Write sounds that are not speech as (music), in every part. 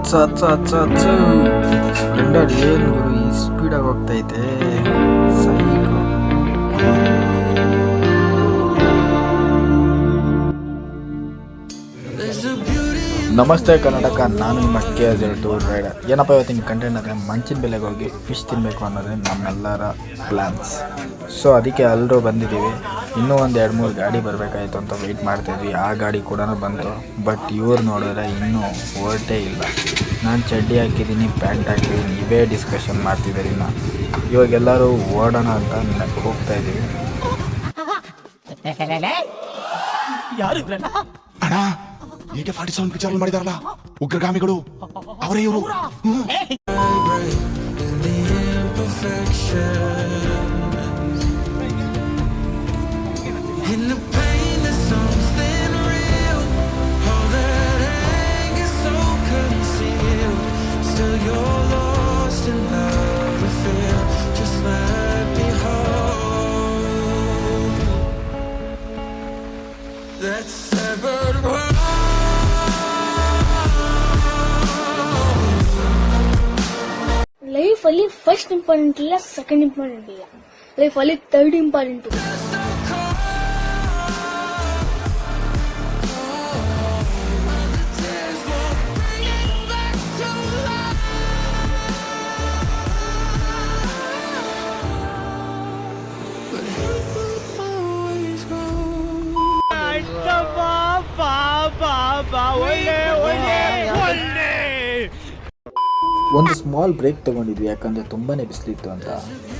ಹಚ್ಚ ಹಚ್ಚ ಹಚ್ಚ ಹಚ್ಚು ಸ್ಪ್ಲೆಂಡರ್ ಏನು ಗುರು ಈ ಸ್ಪೀಡಾಗಿ ಹೋಗ್ತೈತೆ ಸೈಕು ನಮಸ್ತೆ ಕರ್ನಾಟಕ ನಾನು ನಿಮ್ಮ ಕೆ ಎಸ್ ಟೂರ್ ರೈಡರ್. ಏನಪ್ಪ ಇವತ್ತಿನ ಕಂಟೆಂಟ್ ಅಂದರೆ ಮಂಚಿನ ಬೆಲೆಗೆ ಹೋಗಿ ಫಿಶ್ ತಿನ್ನಬೇಕು ಅನ್ನೋದೇ ನಮ್ಮೆಲ್ಲರ ಪ್ಲ್ಯಾನ್ಸ್ ಸೊ ಅದಕ್ಕೆ ಎಲ್ಲರೂ ಬಂದಿದ್ದೀವಿ. ಇನ್ನೂ ಒಂದು ಎರಡು ಮೂರು ಗಾಡಿ ಬರಬೇಕಾಯ್ತು ಅಂತ ವೆಯ್ಟ್ ಮಾಡ್ತಾಯಿದ್ವಿ ಆ ಗಾಡಿ ಕೂಡ ಬಂತು. ಬಟ್ ಇವ್ರು ನೋಡಿದ್ರೆ ಇನ್ನೂ ಹೊರಟೇ ಇಲ್ಲ. ನಾನು ಚಡ್ಡಿ ಹಾಕಿದ್ದೀನಿ ಪ್ಯಾಂಟ್ ಹಾಕಿದ್ದೀನಿ ಇವೇ ಡಿಸ್ಕಷನ್ ಮಾಡ್ತಿದ್ದೀರಿ ನಾನು ಇವಾಗ ಎಲ್ಲರೂ ಓಡೋಣ ಅಂತ ನನಗೆ ಹೋಗ್ತಾ ಇದ್ದೀವಿ. ಏಕೆ ಫಾರ್ಟಿ ಸೆವೆನ್ ಪಿಕ್ಚರ್ ಮಾಡಿದಾರಲ್ಲ? ಉಗ್ರಗಾಮಿಗಳು? ಅವರೇ ಇವರು. In फली first important second important third important ಒಂದು ಸ್ಮಾಲ್ ಬ್ರೇಕ್ ತೊಗೊಂಡಿದ್ವಿ, ಯಾಕಂದರೆ ತುಂಬಾ ಬಿಸಿಲಿತ್ತು ಅಂತ.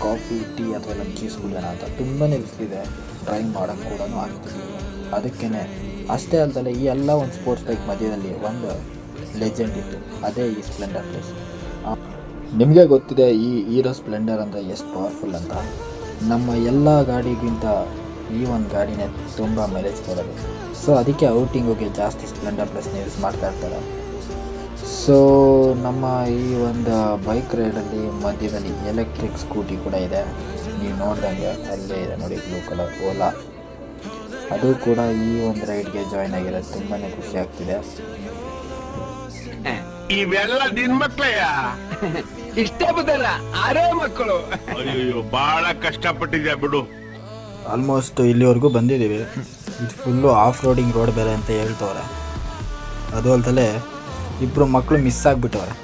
ಕಾಫಿ ಟೀ ಅಥವಾ ಎಲ್ಲ ಜ್ಯೂಸ್ ಕುಡಿಯೋಣ ಅಂತ. ತುಂಬಾ ಬಿಸಿಲಿದೆ. ಡ್ರೈವ್ ಮಾಡೋಕ್ಕೆ ಕೂಡ ಆಗ್ತಿದೆ ಅದಕ್ಕೇ ಅಷ್ಟೇ ಅಲ್ಲದೆ ಈ ಎಲ್ಲ ಒಂದು ಸ್ಪೋರ್ಟ್ಸ್ ಬೈಕ್ ಮಧ್ಯದಲ್ಲಿ ಒಂದು ಲೆಜೆಂಡ್ ಇತ್ತು. ಅದೇ ಈ ಸ್ಪ್ಲೆಂಡರ್ ಪ್ಲಸ್ ನಿಮಗೆ ಗೊತ್ತಿದೆ ಈ ಹೀರೋ ಸ್ಪ್ಲೆಂಡರ್ ಅಂದರೆ ಎಷ್ಟು ಪವರ್ಫುಲ್ ಅಂತ. ನಮ್ಮ ಎಲ್ಲ ಗಾಡಿಗಿಂತ ಈ ಒಂದು ಗಾಡಿನೇ ತುಂಬ ಮೈಲೇಜ್ ಕೊಡೋದು. ಸೊ ಅದಕ್ಕೆ ಔಟಿಂಗಿಗೆ ಜಾಸ್ತಿ ಸ್ಪ್ಲೆಂಡರ್ ಪ್ಲಸ್ನ ಯೂಸ್ ಮಾಡ್ತಾ ಇರ್ತಾರೆ. ಸೊ ನಮ್ಮ ಈ ಒಂದು ಬೈಕ್ ರೈಡಲ್ಲಿ ಮಧ್ಯದಲ್ಲಿ ಎಲೆಕ್ಟ್ರಿಕ್ ಸ್ಕೂಟಿ ಕೂಡ ಇದೆ. ನೀವು ನೋಡಿದಂಗೆ ಅಲ್ಲೇ ಇದೆ ನೋಡಿ ಬ್ಲೂ ಕಲರ್ ಓಲಾ ಅದು ಕೂಡ ಈ ಒಂದು ರೈಡ್ಗೆ ಜಾಯ್ನ್ ಆಗಿರೋದು. ತುಂಬಾ ಖುಷಿ ಆಗ್ತಿದೆ. (laughs) ಇವೆಲ್ಲ ನಿನ್ (laughs) ಇಷ್ಟ ಬದಲ್ಲ ಆರೇ ಮಕ್ಕಳು. (laughs) ಅಯ್ಯೋ ಬಹಳ ಕಷ್ಟಪಟ್ಟಿದ್ಯಾ ಬಿಡು. ಆಲ್ಮೋಸ್ಟ್ ಇಲ್ಲಿವರೆಗೂ ಬಂದಿದ್ದೀವಿ. ಇದು ಫುಲ್ಲು ಆಫ್ ರೋಡಿಂಗ್ ರೋಡ್ ಬೇರೆ ಅಂತ ಹೇಳ್ತವ್ರೆ. ಅದು ಅಲ್ದಲೆ ಇಬ್ಬರು ಮಕ್ಕಳು ಮಿಸ್ ಆಗಿಬಿಟ್ಟವ್ರೆ.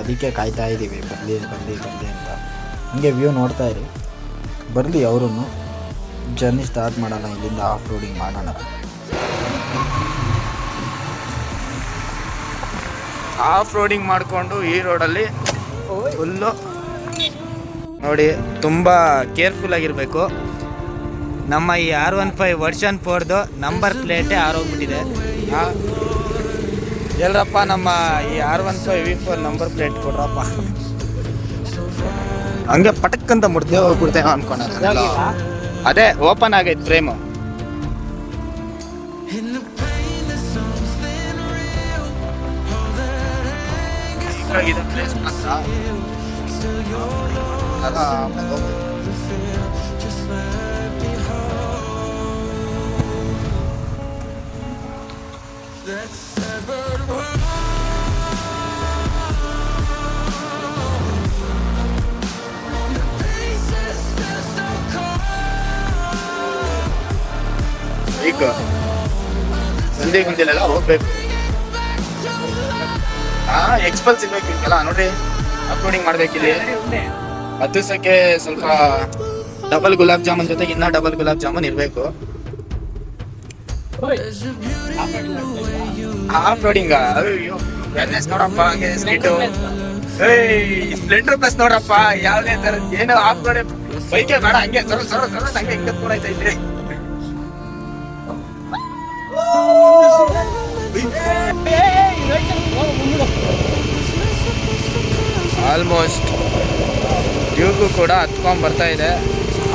ಅದಕ್ಕೆ ಕಾಯ್ತಾ ಇದ್ದೀವಿ ಬರಲಿ ಬರಲಿ ಬರಲಿ ಅಂತ. ಹಿಂಗೆ ವ್ಯೂ ನೋಡ್ತಾ ಇರಿ. ಬರಲಿ ಅವರು ಜರ್ನಿ ಸ್ಟಾರ್ಟ್ ಮಾಡೋಣ ಇಲ್ಲಿಂದ ಆಫ್ ರೋಡಿಂಗ್ ಮಾಡೋಣ. ಆಫ್ ರೋಡಿಂಗ್ ಮಾಡಿಕೊಂಡು ಈ ರೋಡಲ್ಲಿ ಫುಲ್ಲು ನೋಡಿ, ತುಂಬ ಕೇರ್ಫುಲ್ ಆಗಿರಬೇಕು. ನಮ್ಮ ಈ ಆರ್ ಒನ್ ಫೈವ್ ವರ್ಷನ್ ಫೋರ್ದು ನಂಬರ್ ಪ್ಲೇಟೇ ಆರೋಗ್ಬಿಟ್ಟಿದೆ. ಎಲ್ರಪ್ಪ ನಮ್ಮ ಈ R one five V four number plate ಕೊಡ್ರಪ್ಪ. ಹಂಗೆ ಪಟಕ್ ಅಂತ ಮುಡ್ದೆ ಹೋಗ್ಬಿಡ್ತೇವೆ ಅನ್ಕೊಂಡ ಅದೇ ಓಪನ್ ಆಗೈತೆ frame Chicos, ¿dónde hay que meterle la voz, Pepe? ಆ ಎಕ್ಸ್ಪಲ್ಸ್ ಇರ್ಬೇಕಿಲ್ಲ ನೋಡ್ರಿ ಅಪ್ಲೋಡಿಂಗ್ ಮಾಡ್ಬೇಕಿದೆ. ಹತ್ತು ಸಕ್ಕೆ ಸ್ವಲ್ಪ ಡಬಲ್ ಗುಲಾಬ್ ಜಾಮೂನ್ ಜೊತೆ ಇನ್ನ ಡಬಲ್ ಗುಲಾಬ್ ಜಾಮೂನ್ ಇರಬೇಕು. ಆಫ್ ರೋಡಿಂಗ್ ಅಯ್ಯೋ ನೋಡಪ್ಪ ಹಂಗೆ ಸ್ಪೀಡು ಸ್ಪ್ಲೆಂಡರ್ ಪ್ಲಸ್ ನೋಡಪ್ಪ ಯಾವ್ದೇ ತರ ಏನು ಆಫ್ ರೋಡ್ ಬೈಕೆ ಬೇಡ ಹಂಗೆ ಸರ ಸರ ಸರ ಹಂಗೆ ಹಿಂಗೆ ಕೂಡೈತೈತೆ ಆಲ್ಮೋಸ್ಟ್ ಡ್ಯೂಗೂ ಕೂಡ ಹತ್ಕೊಂಡ್ ಬರ್ತಾ ಇದೆ.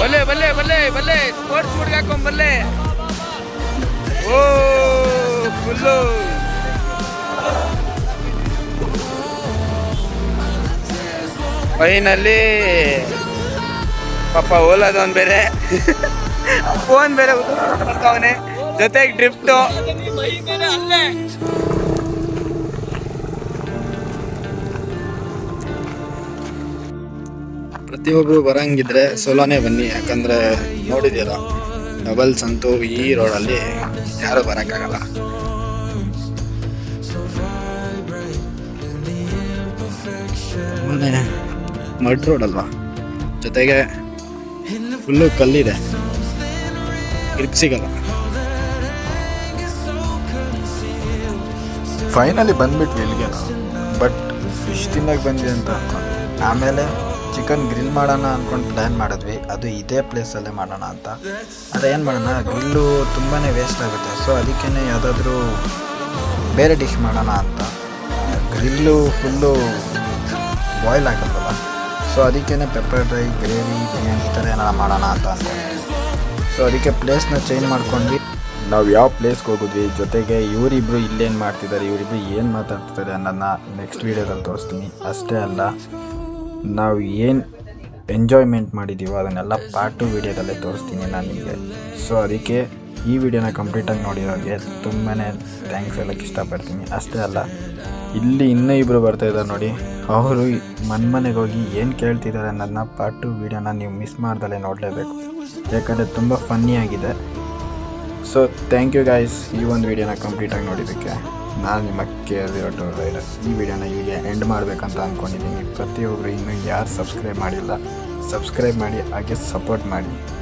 ಬಲ್ಲೆ ಬಲ್ಲೆ ಬಲ್ಲೆ ಬಲ್ಲೆ ಸ್ಪೋರ್ಟ್ಸ್ ಹುಡುಗ ಹಾಕೊಂಡ್ ಬಲ್ಲೆ. ಓ, ಫುಲ್ಲು. ಫೈನಲ್ಲಿ ಪಾಪ ಓಲಾದವನ್ ಬೇರೆ. ಫೋನ್ ಬೇರೆ ಬರ್ತಾವನೆ ಜೊತೆಗೆ ಡ್ರಿಫ್ಟು ಪ್ರತಿಯೊಬ್ಬರು ಬರಂಗಿದ್ರೆ ಸೋಲೋನೇ ಬನ್ನಿ, ಯಾಕಂದ್ರೆ ನೋಡಿದ್ದೀರ ಡಬಲ್ಸ್ ಅಂತೂ ಈ ರೋಡಲ್ಲಿ ಯಾರು ಬರೋಕ್ಕಾಗಲ್ಲ. ತುಂಬಾನೇ ಮಡ್ ರೋಡ್ ಅಲ್ವಾ? ಜೊತೆಗೆ ಫುಲ್ಲು ಕಲ್ಲಿದೆ. ಗ್ರಿಪ್ ಸಿಗಲ್ಲ. ಫೈನಲಿ ಬಂದ್ಬಿಟ್ವಿ ಇಲ್ಲಿಗೆ ಬಟ್ ಫಿಶ್ ತಿನ್ನಕ್ಕೆ ಬಂದಿದೆ ಅಂತ ಆಮೇಲೆ ಚಿಕನ್ ಗ್ರಿಲ್ ಮಾಡೋಣ ಅಂದ್ಕೊಂಡು ಪ್ಲ್ಯಾನ್ ಮಾಡಿದ್ವಿ. ಅದು ಇದೇ ಪ್ಲೇಸಲ್ಲೇ ಮಾಡೋಣ ಅಂತ. ಅದೇನು ಮಾಡೋಣ? ಗ್ರಿಲ್ಲು ತುಂಬಾ ವೇಸ್ಟ್ ಆಗುತ್ತೆ. ಸೊ ಅದಕ್ಕೇ ಯಾವುದಾದ್ರೂ ಬೇರೆ ಡಿಶ್ ಮಾಡೋಣ ಅಂತ. ಗ್ರಿಲ್ಲು ಫುಲ್ಲು ಬಾಯ್ಲ್ ಆಗಲ್ವಲ್ಲ? ಸೊ ಅದಕ್ಕೇ ಪೆಪ್ಪರ್ ಡ್ರೈ ಗ್ರೇವಿ ಬಿರಿಯಾನಿ ಈ ಥರ ಏನಾರ ಮಾಡೋಣ ಅಂತ ಅಂದ್ಕೊಂಡ್ವಿ ಸೊ ಅದಕ್ಕೆ ಪ್ಲೇಸ್ನ ಚೇಂಜ್ ಮಾಡ್ಕೊಂಡ್ವಿ. ನಾವು ಯಾವ ಪ್ಲೇಸ್ಗೆ ಹೋಗಿದ್ವಿ? ಜೊತೆಗೆ ಇವರಿಬ್ರು ಇಲ್ಲೇನು ಮಾಡ್ತಿದ್ದಾರೆ ಇವರಿಬ್ರು ಏನು ಮಾತಾಡ್ತಿದ್ದಾರೆ ಅನ್ನೋದನ್ನ ನೆಕ್ಸ್ಟ್ ವೀಡಿಯೋದಲ್ಲಿ ತೋರಿಸ್ತೀನಿ. ಅಷ್ಟೇ ಅಲ್ಲ. ನಾವು ಏನು ಎಂಜಾಯ್ಮೆಂಟ್ ಮಾಡಿದ್ದೀವೋ ಅದನ್ನೆಲ್ಲ ಪಾರ್ಟ್ ಟು ವೀಡಿಯೋದಲ್ಲೇ ತೋರಿಸ್ತೀನಿ ನಾನು ನಿಮಗೆ. ಸೊ ಅದಕ್ಕೆ ಈ ವಿಡಿಯೋನ ಕಂಪ್ಲೀಟಾಗಿ ನೋಡಿರೋರಿಗೆ ತುಂಬಾ ಥ್ಯಾಂಕ್ಸ್ ಹೇಳೋಕ್ಕೆ ಇಷ್ಟಪಡ್ತೀನಿ. ಅಷ್ಟೇ ಅಲ್ಲ, ಇಲ್ಲಿ ಇನ್ನೂ ಇಬ್ಬರು ಬರ್ತಾ ಇದ್ದಾರೆ ನೋಡಿ. ಅವರು ಮನೆಗೆ ಹೋಗಿ ಏನು ಕೇಳ್ತಿದ್ದಾರೆ ಅನ್ನೋದನ್ನ ಪಾರ್ಟ್ ಟು ವೀಡಿಯೋನ ನೀವು ಮಿಸ್ ಮಾಡ್ದಲೇ ನೋಡಲೇಬೇಕು. ಯಾಕಂದರೆ ತುಂಬ ಫನ್ನಿಯಾಗಿದೆ ಸೊ ಥ್ಯಾಂಕ್ ಯು ಗಾಯ್ಸ್ ಈ ಒಂದು ವಿಡಿಯೋನ ಕಂಪ್ಲೀಟಾಗಿ ನೋಡಿದ್ದಕ್ಕೆ. ನಾನು ನಿಮ್ಮ ಕೆ ಈ ವಿಡಿಯೋನ ಹೀಗೆ ಎಂಡ್ ಮಾಡಬೇಕಂತ ಅಂದ್ಕೊಂಡಿದ್ದೀನಿ ಪ್ರತಿಯೊಬ್ಬರು ಇನ್ನೂ ಯಾರು ಸಬ್ಸ್ಕ್ರೈಬ್ ಮಾಡಿಲ್ಲ ಸಬ್ಸ್ಕ್ರೈಬ್ ಮಾಡಿ, ಹಾಗೆ ಸಪೋರ್ಟ್ ಮಾಡಿ.